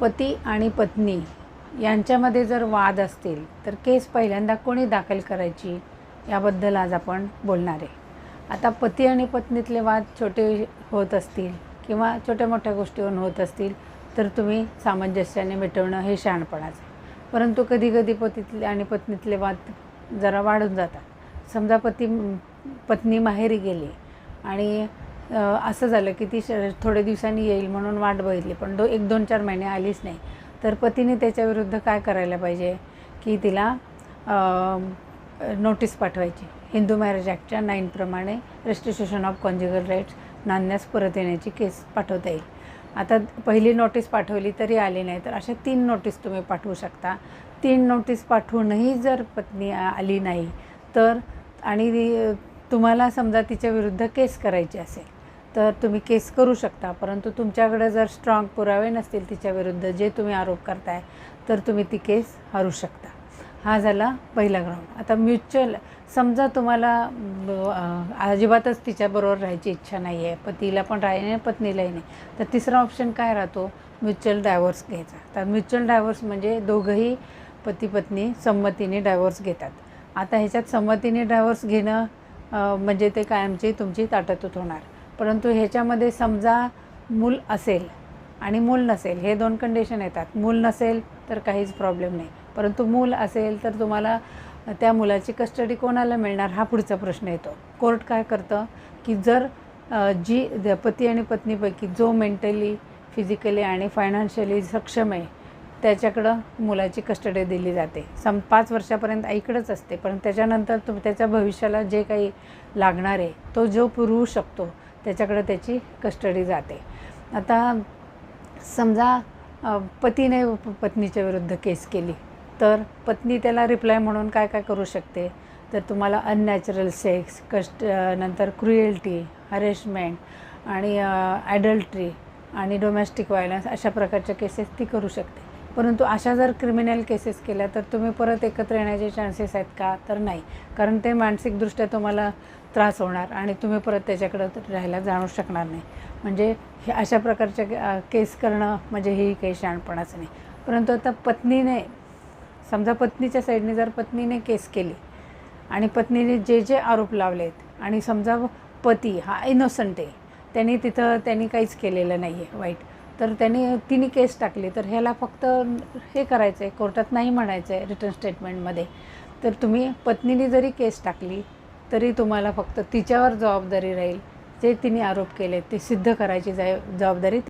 पती आणि पत्नी यांच्यामध्ये जर वाद असतील तर केस पहिल्यांदा कोणी दाखल करायची याबद्दल आज आपण बोलणार आहे. आता पती आणि पत्नीतले वाद छोटे होत असतील किंवा छोट्या मोठ्या गोष्टीवरून होत असतील तर तुम्ही सामंजस्याने मिटवणं हे शहाणपणाचं परंतु कधी कधी पतीतले आणि पत्नीतले वाद जरा वाढून जातात. समजा पती पत्नी माहेरी गेली आणि असं झालं की ती श थोड्या दिवसांनी येईल म्हणून वाट बघितली. पण दो एक दोन चार महिने आलीच नाही. तर पतीने त्याच्याविरुद्ध काय करायला पाहिजे? की तिला नोटीस पाठवायची. हिंदू मॅरेज ॲक्टच्या नाईनप्रमाणे रेस्ट्रिक्शन ऑफ कॉन्ज्युगल राईट्स नांदण्यास परत येण्याची केस पाठवता येईल. आता पहिली नोटीस पाठवली तरी आली नाही तर अशा तीन नोटीस तुम्ही पाठवू शकता. तीन नोटीस पाठवूनही जर पत्नी आली नाही तर आणि तुम्हाला समजा तिच्या विरुद्ध केस करायची असेल तर तुम्ही केस करू शकता. परंतु तुमच्याकडे जर स्ट्रॉंग पुरावे नसतील तिच्या विरुद्ध जे तुम्ही आरोप करताय तर तुम्ही ती केस हरू शकता. हा झाला पहिला ग्राउंड आता म्युच्युअल समजा तुम्हाला अजिबातच तिच्याबरोबर राहायची इच्छा नाही आहे पतीला पण राही नाही पत्नीलाही नाही तर तिसरा ऑप्शन काय राहतो? म्युच्युअल डायव्हर्स घ्यायचा. तर म्युच्युअल डायव्हर्स म्हणजे दोघंही पती पत्नी संमतीने डायव्हर्स घेतात. आता ह्याच्यात संमतीने डायव्हर्स घेणं म्हणजे ते कायमची तुमची ताटतूत होणार. परंतु ह्याच्यामध्ये समजा मूल असेल आणि मूल नसेल हे दोन कंडिशन येतात. मूल नसेल तर काहीच प्रॉब्लेम नाही. परंतु मूल असेल तर तुम्हाला त्या मुलाची कस्टडी कोणाला मिळणार हा पुढचा प्रश्न येतो. कोर्ट काय करतं की जर जी द- पती आणि पत्नीपैकी जो मेंटली फिजिकली आणि फायनान्शियली सक्षम आहे त्याच्याकडं मुलाची कस्टडी दिली जाते. सम पाच वर्षापर्यंत आईकडंच असते पण त्याच्यानंतर तुम त्याच्या भविष्याला जे काही लागणार आहे तो जो पुरवू शकतो त्याच्याकडं त्याची कस्टडी जाते. आता समजा पतीने पत्नीच्या विरुद्ध केस केली तर पत्नी त्याला रिप्लाय म्हणून काय काय करू शकते? तर तुम्हाला अननॅचरल सेक्स कष्ट नंतर क्रुएल्टी हरेशमेंट आणि ॲडल्ट्री आणि डोमेस्टिक व्हायलन्स अशा प्रकारच्या केसेस ती करू शकते. परंतु अशा जर क्रिमिनल केसेस केल्या तर तुम्ही परत एकत्र येण्याचे चान्सेस आहेत का? तर नाही. कारण ते मानसिकदृष्ट्या तुम्हाला त्रास होणार आणि तुम्ही परत त्याच्याकडं राहायला जाणू शकणार नाही. म्हणजे हे अशा प्रकारच्या केस करणं म्हणजे ही काही शहाणपणाचं नाही. परंतु आता पत्नीने समजा पत्नीच्या साईडने जर पत्नीने केस केली आणि पत्नीने जे जे आरोप लावलेत आणि समजा पती हा इनोसंट आहे त्यांनी तिथं त्यांनी काहीच केलेलं नाही आहे वाईट. तर त्याने तिने केस टाकली. तर ह्याला फक्त हे करायचं आहे कोर्टात नाही म्हणायचं आहे रिटर्न स्टेटमेंटमध्ये. तर तुम्ही पत्नीने जरी केस टाकली तरी तुम्हाला फक्त तिच्यावर जबाबदारी राहील. जे तिने आरोप केले ते सिद्ध करायची जाय जबाबदारी